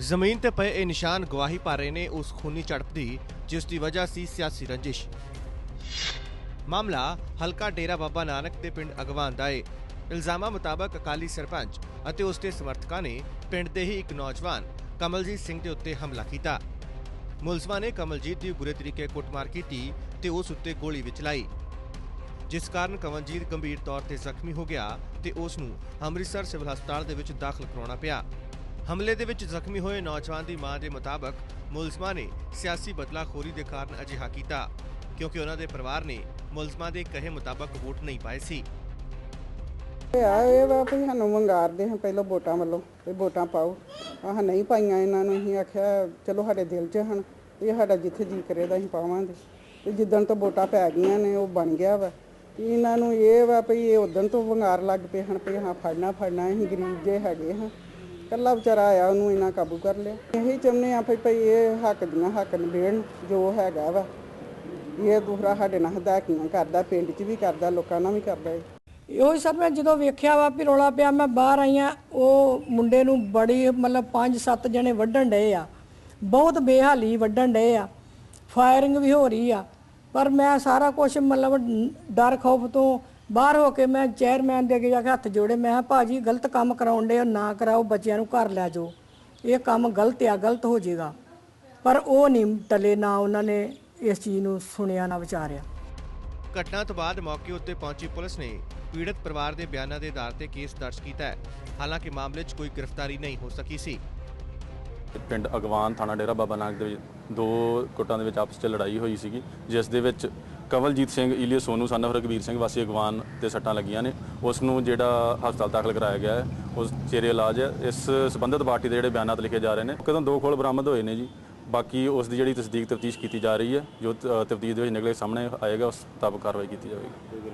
ਜ਼ਮੀਨ ਤੇ ਪਏ ਇਹ ਨਿਸ਼ਾਨ ਗਵਾਹੀ ਭਰ ਰਹੇ ਨੇ ਉਸ ਖੂਨੀ ਝੜਪ ਦੀ, ਜਿਸ ਦੀ ਵਜ੍ਹਾ ਸੀ ਸਿਆਸੀ ਰੰਜਿਸ਼। ਮਾਮਲਾ ਹਲਕਾ ਡੇਰਾ ਬਾਬਾ ਨਾਨਕ ਦੇ ਪਿੰਡ ਅਗਵਾਨ ਦਾ ਏ। ਇਲਜ਼ਾਮਾਂ ਮੁਤਾਬਕ ਅਕਾਲੀ ਸਰਪੰਚ ਅਤੇ ਉਸ ਦੇ ਸਮਰਥਕਾਂ ਨੇ ਪਿੰਡ ਦੇ ਹੀ ਇੱਕ ਨੌਜਵਾਨ, ਕਮਲਜੀਤ ਸਿੰਘ ਦੇ ਉੱਤੇ ਹਮਲਾ ਕੀਤਾ। ਮੁਲਜ਼ਮਾਂ ਨੇ ਕਮਲਜੀਤ ਦੀ ਬੁਰੇ ਤਰੀਕੇ ਕੁੱਟਮਾਰ ਕੀਤੀ ਤੇ ਉਸ ਉੱਤੇ ਗੋਲੀ ਵੀ ਚਲਾਈ। ਜਿਸ ਕਾਰਨ ਕਮਲਜੀਤ ਗੰਭੀਰ ਤੌਰ ਤੇ ਜ਼ਖਮੀ ਹੋ ਗਿਆ ਤੇ ਉਸ ਨੂੰ ਅੰਮ੍ਰਿਤਸਰ ਸਿਵਲ ਹਸਪਤਾਲ ਦੇ ਵਿੱਚ ਦਾਖਲ ਕਰਾਉਣਾ ਪਿਆ। ਹਮਲੇ ਦੇ ਵਿੱਚ ਜ਼ਖਮੀ ਹੋਏ ਨੌਜਵਾਨ ਦੀ ਮਾਂ ਦੇ ਮੁਤਾਬਕ ਮੁਲਜ਼ਮਾਂ ਨੇ ਸਿਆਸੀ ਬਦਲਾਖੋਰੀ ਦੇ ਕਾਰਨ ਅਜਿਹਾ ਕੀਤਾ, ਕਿਉਂਕਿ ਉਹਨਾਂ ਦੇ ਪਰਿਵਾਰ ਨੇ ਮੁਲਜ਼ਮਾਂ ਦੇ ਕਹੇ ਮੁਤਾਬਕ ਵੋਟ ਨਹੀਂ ਪਾਏ ਸੀ। ਇਹ ਵਾ ਵੀ ਸਾਨੂੰ ਵੰਗਾਰਦੇ ਹਾਂ ਪਹਿਲਾਂ ਵੋਟਾਂ ਵੱਲੋਂ, ਵੀ ਵੋਟਾਂ ਪਾਓ। ਆਹ ਨਹੀਂ ਪਾਈਆਂ ਇਹਨਾਂ ਨੂੰ, ਅਸੀਂ ਆਖਿਆ, ਚਲੋ ਸਾਡੇ ਦਿਲ 'ਚ ਹਨ ਇਹ ਸਾਡਾ ਜਿੱਥੇ ਜੀ ਕਰੇ ਤਾਂ ਅਸੀਂ ਪਾਵਾਂਗੇ। ਤੇ ਜਿੱਦਣ ਤੋਂ ਵੋਟਾਂ ਪੈ ਗਈਆਂ ਨੇ, ਉਹ ਬਣ ਗਿਆ ਵਾ। ਇਹਨਾਂ ਨੂੰ ਇਹ ਵਾ ਵੀ ਇਹ ਉਦੋਂ ਤੋਂ ਵੰਗਾਰ ਲੱਗ ਪਏ ਹਨ, ਵੀ ਹਾਂ, ਫੜਨਾ ਫੜਨਾ, ਅਸੀਂ ਗਰੀਬ ਜੇ ਹੈਗੇ ਹਾਂ। ਕੱਲਾ ਵਿਚਾਰਾ ਆਇਆ, ਉਹਨੂੰ ਇਹਨਾਂ ਕਾਬੂ ਕਰ ਲਿਆ। ਇਹੀ ਚਾਹੁੰਦੇ ਆ ਵੀ ਭਈ ਇਹ ਹੱਕ ਦੀਆਂ ਹੱਕ ਨਿਭੇਣ ਜੋ ਹੈਗਾ ਵਾ। ਇਹ ਦੂਸਰਾ ਸਾਡੇ ਨਾਲ ਹਦਾਇਤਾਂ ਕਰਦਾ, ਪਿੰਡ 'ਚ ਵੀ ਕਰਦਾ, ਲੋਕਾਂ ਨਾਲ ਵੀ ਕਰਦਾ ਹੈ ਇਹੋ ਸਰ ਮੈਂ ਜਦੋਂ ਵੇਖਿਆ ਵਾ ਵੀ ਰੌਲਾ ਪਿਆ, ਮੈਂ ਬਾਹਰ ਆਈ ਆ ਉਹ ਮੁੰਡੇ ਨੂੰ ਬੜੀ ਮਤਲਬ 5-7 ਜਣੇ ਵੱਢਣ ਡਏ ਆ। ਬਹੁਤ ਬੇਹਾਲੀ ਵੱਢਣ ਡਏ ਆ। ਫਾਇਰਿੰਗ ਵੀ ਹੋ ਰਹੀ ਆ। ਪਰ ਮੈਂ ਸਾਰਾ ਕੁਝ ਮਤਲਬ ਡਰ ਖੌਫ ਤੋਂ ਬਾਹਰ ਹੋ ਕੇ ਮੈਂ ਚੇਅਰਮੈਨ ਦੇ ਅੱਗੇ ਜਾ ਕੇ ਹੱਥ ਜੋੜੇ ਮੈਂ ਕਿਹਾ ਭਾਜੀ ਗਲਤ ਕੰਮ ਕਰਾਉਣ ਦੇ ਨਾ ਕਰਾਓ ਬੱਚਿਆਂ ਨੂੰ ਘਰ ਲੈ ਜਾਓ। ਇਹ ਕੰਮ ਗਲਤ ਆ ਗਲਤ ਹੋ ਜਾਏਗਾ ਪਰ ਉਹ ਨਹੀਂ ਟਲੇ ਨਾ ਉਹਨਾਂ ਨੇ ਇਸ ਚੀਜ਼ ਨੂੰ ਸੁਣਿਆ ਨਾ ਵਿਚਾਰਿਆ। ਘਟਨਾ ਤੋਂ ਬਾਅਦ ਮੌਕੇ ਉੱਤੇ ਪਹੁੰਚੀ ਪੁਲਿਸ ਨੇ ਪੀੜਤ ਪਰਿਵਾਰ ਦੇ ਬਿਆਨਾਂ ਦੇ ਆਧਾਰ ਤੇ ਕੇਸ ਦਰਜ ਕੀਤਾ ਹੈ। ਹਾਲਾਂਕਿ ਮਾਮਲੇ 'ਚ ਕੋਈ ਗ੍ਰਿਫਤਾਰੀ ਨਹੀਂ ਹੋ ਸਕੀ ਸੀ। ਪਿੰਡ ਅਗਵਾਨ ਥਾਣਾ ਡੇਰਾ ਬਾਬਾ ਨਾਨਕ ਦੇ ਵਿੱਚ ਦੋ ਗੁੱਟਾਂ ਦੇ ਵਿੱਚ ਆਪਸ 'ਚ ਲੜਾਈ ਹੋਈ ਸੀਗੀ ਜਿਸ ਦੇ ਵਿੱਚ Kawaljit Singh alias Sonu, son of Raghbir Singh, ਵਾਸੀ ਅਗਵਾਨ ਤੇ ਸੱਟਾਂ ਲੱਗੀਆਂ ਨੇ। ਉਸ ਨੂੰ ਜਿਹੜਾ ਹਸਪਤਾਲ ਦਾਖਲ ਕਰਾਇਆ ਗਿਆ ਹੈ, ਉਸ ਚੇਰੇ ਇਲਾਜ ਹੈ। ਇਸ ਸੰਬੰਧਿਤ ਪਾਰਟੀ ਦੇ ਜਿਹੜੇ ਬਿਆਨਾਂ 'ਤੇ ਲਿਖੇ ਜਾ ਰਹੇ ਨੇ, ਕਦੋਂ ਦੋ ਖੋਲ ਬਰਾਮਦ ਹੋਏ ਨੇ ਜੀ? ਬਾਕੀ ਉਸ ਦੀ ਜਿਹੜੀ ਤਸਦੀਕ ਤਫਤੀਸ਼ ਕੀਤੀ ਜਾ ਰਹੀ ਹੈ, ਜੋ ਤਫਤੀਸ਼ ਦੇ ਵਿੱਚ ਨਿਕਲੇ ਸਾਹਮਣੇ ਆਏਗਾ, ਉਸ ਮੁਤਾਬਕ ਕਾਰਵਾਈ ਕੀਤੀ ਜਾਵੇਗੀ।